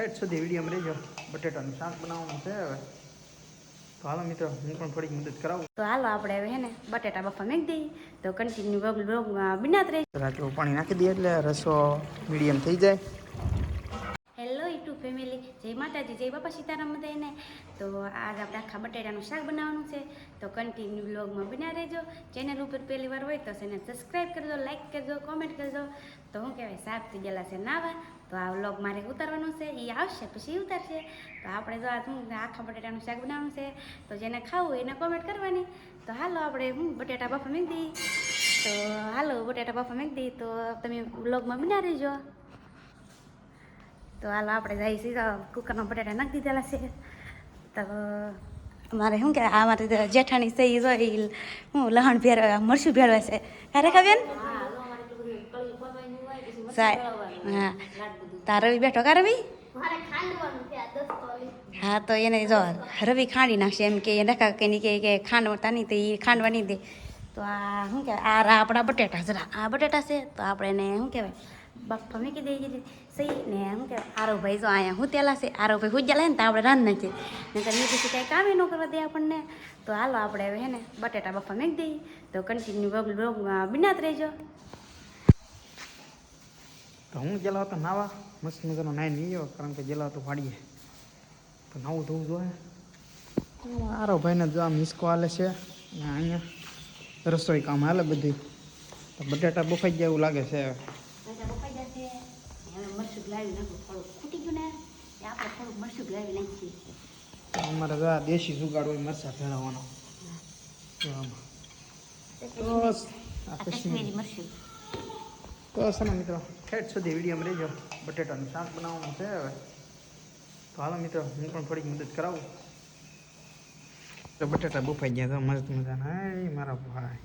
ઠેઠ સુધી વીડિયો રહેજો. બટેટાનું શાક બનાવવાનું છે હવે. તો હાલો મિત્રો હું પણ થોડીક મદદ કરાવું. તો હાલો આપણે હવે હે ને બટેટા બફા મેક દઈએ. તો કન્ટિન્યુ બ્લોગ બ્લોગમાં બિનાત રહે રાજો પાણી નાખી દઈએ એટલે રસો મીડિયમ થઈ જાય. માતાજી જય બાપા સીતારામ બધાને તો આજ આપણે આખા બટેટાનું શાક બનાવવાનું છે. તો કન્ટિન્યુ બ્લોગમાં બના રહેજો. ચેનલ ઉપર પહેલી વાર હોય તો ચેનલ સબસ્ક્રાઈબ કરજો લાઈક કરજો કોમેન્ટ કરજો. તો હું કહેવાય શાક થઈ ગયેલા છે નાવા. તો આ વ્લોગ મારે ઉતારવાનું છે. એ આવશે, પછી ઉતારશે. તો આપણે જો આ શું આખા બટેટાનું શાક બનાવવાનું છે, તો જેને ખાવું એને કોમેન્ટ કરવાની. તો હાલો આપણે હું બટેટા બાફા મેક દઈએ તો હાલો બટેટા બાફા મેક દઈએ તો તમે વ્લોગમાં બના રહેજો. તો હાલો, આપણે જઈએ સીધા કુકરમાં બટાટા નાખી દીધેલા છે. તો અમારે શું કે આ મારે જેઠાણી છે એ જો એ હું લહણ ભેરવા મરચું ભેળવે છે. ખરે સાહેબ હા. તાર રવિ બેઠો કા રવિ? હા, તો એને જો રવિ ખાંડી નાખશે, એમ કે એને કે ની કે ખાંડતા નહીં તો એ ખાંડવા નહીં દે. તો આ શું કહેવાય, આ આપણા બટેટા, જરા આ બટેટા છે, તો આપણે એને શું કહેવાય બાફા મૂકી દઈએ. સહી ને શું કે આરો ભાઈ જો અહીંયા હું તેલા છે આરો ભાઈ હું ને તો આપણે રાંધ નાખીએ નકર એ પછી કાંઈ કામે ન કરવા દે આપણને તો હાલો આપણે હવે હે ને બટેટા બફા મૂકી દઈએ તો કન્ટિન્યુ બ્લોગ બ્લોગમાં બિનાત રહેજો તો હું ગયેલો હતો નાવા મસ્ત મજાનો નાઈ નહીં ગયો કારણ કે ગયેલો તો વાડીએ તો નાવું ધોવું જોઈએ આરો ભાઈને જો આ મિસકો હાલે છે ને અહીંયા રસોઈ કામ હાલે બધી તો બટાટા બફાઈ ગયા એવું લાગે છે હવે મરચું લાવી નાખું થોડુંક ખૂટી ગયું ને એ આપણે થોડુંક મરચું ગ્લાવી નાખીએ. અમારે જો આ દેશી જુગાડ હોય મરચાં ભેળવવાનો. તો કશ્મીરી મરચું. સને મિત્રો ઠેઠ સુધી વિડીયોમાં રહેજો. બટેટાનું શાક બનાવવાનું છે હવે. તો હાલો મિત્રો હું પણ થોડીક મદદ કરાવું. તો બટેટા બફાઈ ગયા તો મસ્ત મજાના. હે મારા ભાઈ.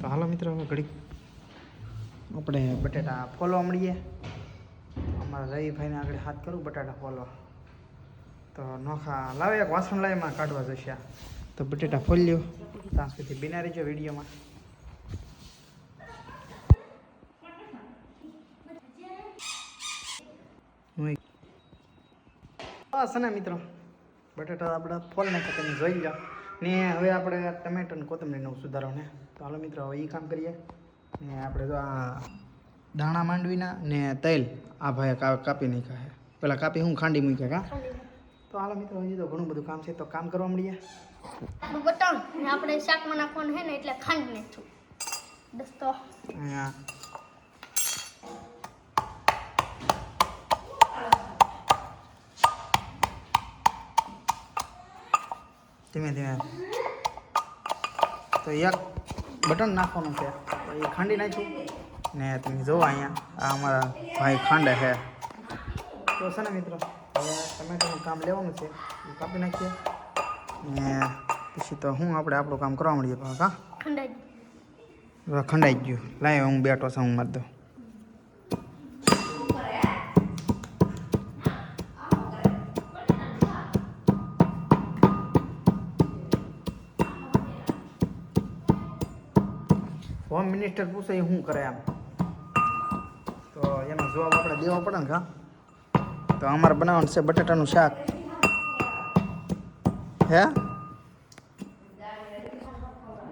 તો હાલો મિત્રો હવે ઘડીક આપણે બટેટા ફોલવા મળીએ. અમારા રવિભાઈને આગળ હાથ કરું, બટાટા ફોલવા. તો નોખા, લાવે એક વાસણ લાવે એમાં કાઢવા જશે તો બટેટા ફોલ્યો ત્યાં સુધી બિના રહેજો વિડીયોમાં. બસ ને મિત્રો, બટેટા આપણે ફોલ નાખ્યા તમે જોઈ લો ને હવે આપણે ટમેટો ને કોથમરીનો સુધારો ને તો હાલો મિત્રો, હવે એ કામ કરીએ. ને આપણે તો આ દાણા માંડવીના ને તેલ. આ ભાઈ કાપી નાખ્યા છે. પેલા કાપી હું ખાંડી મૂક્યા કા? તો હાલો મિત્રો હજી તો ઘણું બધું કામ છે. તો કામ કરવા મળીએ. આપણું બટન ને આપણે શાકમાં નાખવાનું છે ને એટલે ખાંડ નાખશું દોસ્તો અહીંયા. ધીમે ધીમે. તો એક બટન નાખવાનું છે. તો એ ખાંડી નાખ્યું. ને તમે જુઓ અહીંયા આ અમારા ભાઈ ખાંડે છે. તો છે ને મિત્રો હવે ટમેટાનું કામ લેવાનું છે એ કાપી નાખીએ. ને પછી તો હું આપણે આપણું કામ કરવા મળીએ પાછા હા? ખંડાઈ. ગયું. લાય હું બેઠો છું હું મારી દઉં. હોમ મિનિસ્ટર પૂછે એ શું કરે આમ એનો જવાબ આપણે દેવો પડે ને કા? તો અમારે બનાવવાનું છે બટાટાનું શાક. હે?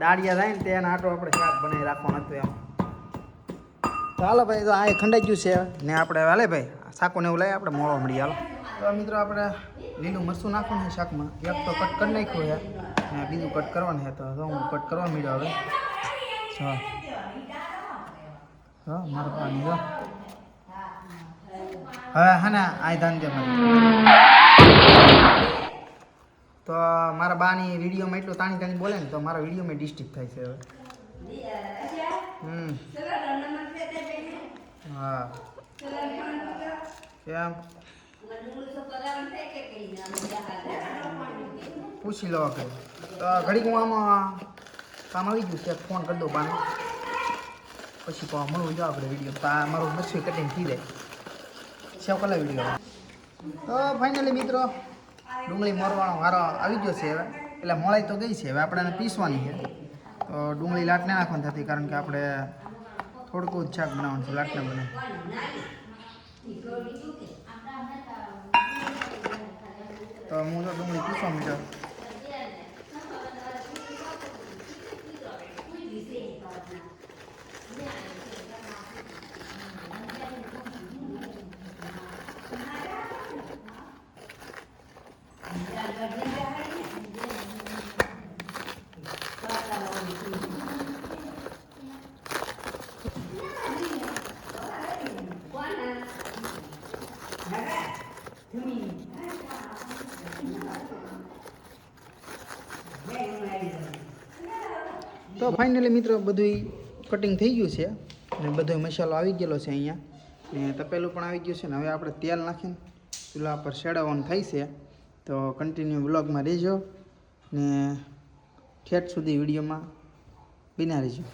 દાળિયા થાય ને તેના આટો આપણે શાક બનાવી રાખવાનું હતું એમ. ચાલો ભાઈ, તો આ ખંડાઈ ગયું છે ને આપણે હાલે ભાઈ શાકો ને એવું લઈ આપણે, મોળો મળી હાલો. તો મિત્રો આપણે લીલું મરચું નાખવાનું છે શાકમાં. એક તો કટ કરી નાખ્યું છે, ને બીજું કટ કરવાનું છે, તો હું કટ કરવા મળ્યો હવે. હા. હા, મારું પાણી હવે હા ને આ દે તો મારા બાની વિડીયોમાં એટલું તાણી તાણી બોલે ને તો મારા વિડીયોમાં ડિસ્ટ્રિક્ટ થાય છે હવે. હમ. હા. કેમ? પૂછી લો કે તો ઘડીક હું આમાં કામ આવી ગયું છે ફોન કરી દઉં બાને. પછી તો મળવું જો આપણે વીડિયો. તો મારું મચ્છી કટિંગ થઈ જાય. સેવ કલા વીડિયો તો ફાઇનલી મિત્રો, ડુંગળી મરવાનો વારો આવી ગયો છે હવે. એટલે મોળાઈ તો ગઈ છે, હવે આપણે પીસવાની છે. તો ડુંગળી લાટને નાખવાની થતી કારણ કે આપણે થોડુંક જ શાક બનાવવાનું છે લાટને બને. તો હું તો ડુંગળી પીસવા મીટર તો ફાઇનલી મિત્રો બધું કટિંગ થઈ ગયું છે અને બધો મસાલો આવી ગયેલો છે અહીંયા. ને તપેલું પણ આવી ગયું છે ને હવે આપણે તેલ નાખીને ચૂલા પર શેડાવવાનું થાય છે. તો કન્ટિન્યુ બ્લોગમાં રહેજો ને ઠેઠ સુધી વિડીયોમાં બિના રહેજો.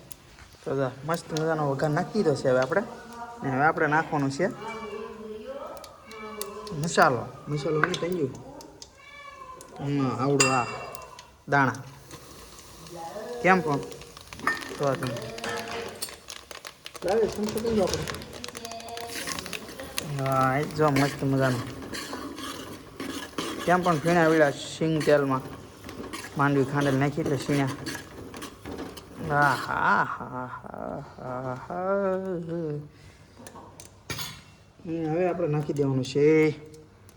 તો મસ્ત મજાનો વઘાર નાખી દીધો છે હવે આપણે. ને હવે આપણે નાખવાનું છે મસાલો. મસાલો નહીં થઈ ગયું. આવડું આ દાણા. કેમ પણ તો આ તમે હા એ જો મસ્ત મજાનું. કેમ પણ ફીણા વીડા સિંગ તેલમાં માંડવી ખાંડેલ નાખી એટલે સીણા હા હા હા હા હા હવે આપણે નાખી દેવાનું છે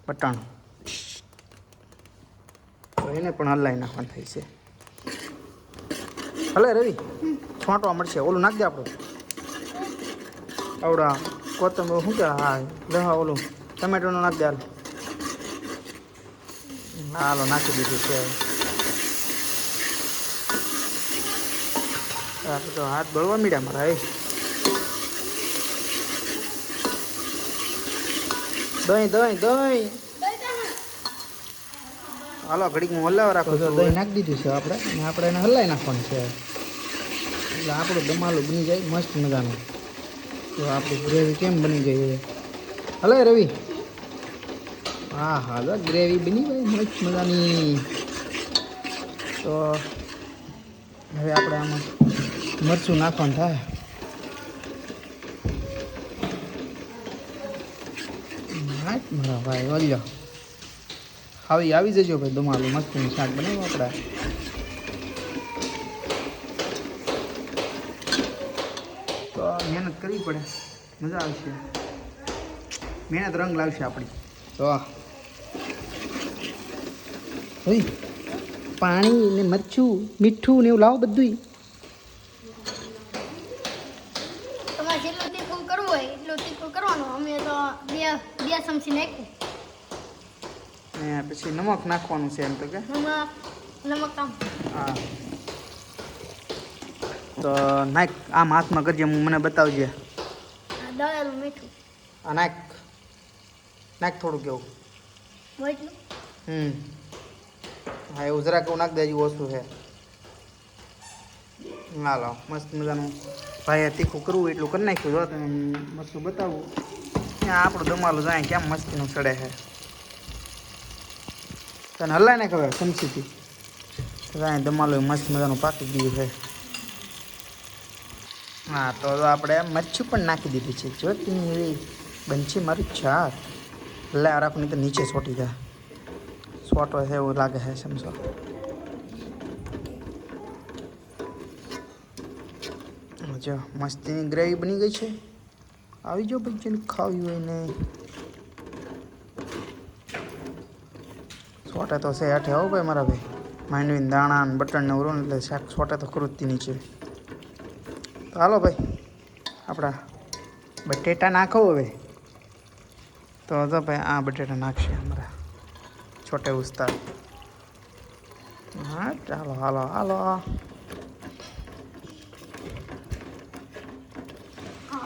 પટાણું. એને પણ હલાવી નાખવાનું થાય છે. ભલે રવિ છોંટવા મળશે. ઓલું નાખ દે આપણું. આવડા કોથમરી શું કે હા દહા ઓલું. ટમેટોનું નાખ દે હાલ. હાલો, નાખી દીધું છે. આપણે તો હાથ બળવા મીડ્યા મારા એ દહીં દહીં દહીં. હાલો ઘડીક હું હલાવ રાખું છું દહીં નાખી દીધું છે આપણે. અને આપણે એને હલાવી નાખવાનું છે. એટલે આપણું દમાલું બની જાય મસ્ત મજાનું. તો આપણી ગ્રેવી કેમ બની ગઈ હલે રવિ. હા હા ગ્રેવી બની ગઈ મસ્ત મજાની. તો હવે આપણે આમાં મરચું નાખવાનું થાય. મારા ભાઈ વલ્યો આવી આવી જજો ભાઈ, દમાલું મસ્તીનું શાક બનાવ્યું આપણે. તો મહેનત કરવી પડે. મજા આવશે. મહેનત રંગ લાવશે આપણી. તો પાણી ને મરચું, મીઠું ને એવું લાવો બધું તમારે જેટલું તીખું કરવું હોય એટલું તીખું કરવાનું અમે તો બે બે ચમચી નાખ્યું ને પછી નમક નાખવાનું છે એમ તો કે હા તો નાખ આમ હાથમાં કરજે મને બતાવજે દળેલું મીઠું આ નાખ નાખ થોડું કેવું હમ હા એવું જરાક એવું નાખ દેજું ઓછું છે હાલો મસ્ત મજાનું ભાઈએ તીખું કરવું એટલું કરી નાખ્યું જો તમે મસ્ત બતાવું ત્યાં આપણું દમાલું જાય કેમ મસ્તીનું ચડે છે તને હલાય ને ખબર ચમચીથી જાય દમાલો મસ્ત મજાનું પાકી ગયું છે. હા, તો આપણે મરચું પણ નાખી દીધી છે. જો તેની બનશે મારું છાત એટલે નહીં તો નીચે સોટી જાય સોટો છે એવું લાગે છે, સમજો. જો, મસ્તીની ગ્રેવી બની ગઈ છે. આવી જાઓ ભાઈ, જેને ખાવી હોય ને. સોટે તો છે હેઠે આવું ભાઈ મારા ભાઈ. માંડવીને દાણા ને બટન ને ઉરું એટલે શાક સોટે તો ખરું જ નીચે. તો હાલો ભાઈ, આપણા બટેટા નાખો હવે. તો તો ભાઈ આ બટેટા નાખશે અમારા છોટે ઉસ્તાદ. હા, ચાલો, હાલો હાલો.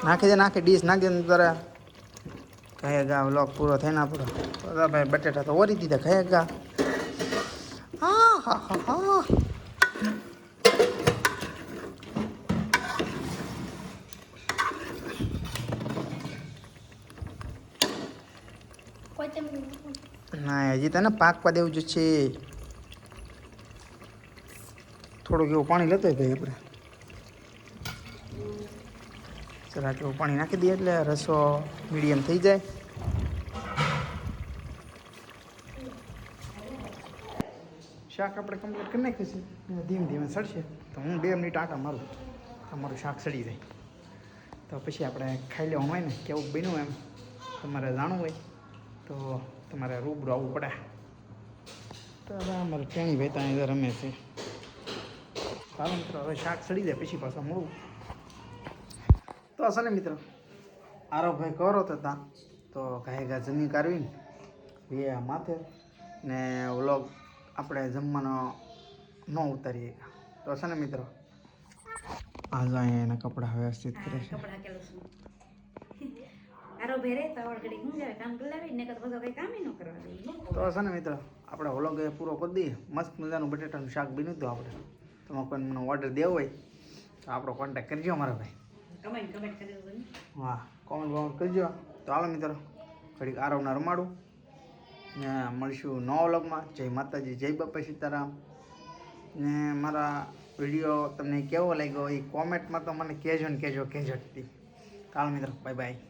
નાખી દે, નાખી, ડીશ નાખી દે તારે. કહેગા વ્લોગ પૂરો થઈ ના પૂરો તો ભાઈ બટેટા તો ઓરી દીધા કહેગા હા હા હા હા. ના, હજી તને પાકવા દેવું જ છે. થોડુંક એવું પાણી લેતો ભાઈ આપણે. જરાક આટલું પાણી નાખી દઈએ એટલે રસો મીડિયમ થઈ જાય. શાક આપણે કમ્પ્લીટ કરી નાખ્યું છે ધીમે ધીમે સડશે તો હું બે મિનિટ આટા મારું. તમારું શાક સડી જાય. તો પછી આપણે ખાઈ લેવાનું હોય ને, કેવું બન્યું એમ, તમારે જાણવું હોય, તો તમારે રૂબરૂ આવવું પડે. તો હવે અમારે કેણી ભાઈ ત્યાં રમે છે. ચાલો મિત્રો, હવે શાક સડી જાય, પછી પાછા મળું. તો હશે ને મિત્રો. આરો ભાઈ કરો તો તા. તો ઘાય ઘા જમી કાઢવીને એ માથે ને વ્લોગ આપણે જમવાનો ન ઉતારીએ. તો હશે ને મિત્રો આજે અહીંયા એના કપડાં વ્યવસ્થિત કરે છે. તો હશે ને મિત્રો આપણે વ્લોગ એ પૂરો કરી દઈએ. મસ્ત મજાનું બટેટાનું શાક બન્યું હતું આપણે તમે કોઈ મને ઓર્ડર દેવો હોય તો આપણો કોન્ટેક્ટ કરજો મારા ભાઈ. કમેન્ટ હા કોમેન્ટ કોમેન્ટ કરજો તો હાલો મિત્રો, ઘડીક આરવના રમાડું. ને મળીશું નવા વ્લોગમાં. જય માતાજી, જય બાપા સીતારામ. ને મારા વીડિયો તમને કેવો લાગ્યો એ કોમેન્ટમાં તો મને કહેજો ને કહેજો કહેજો. હાલો મિત્રો બાય બાય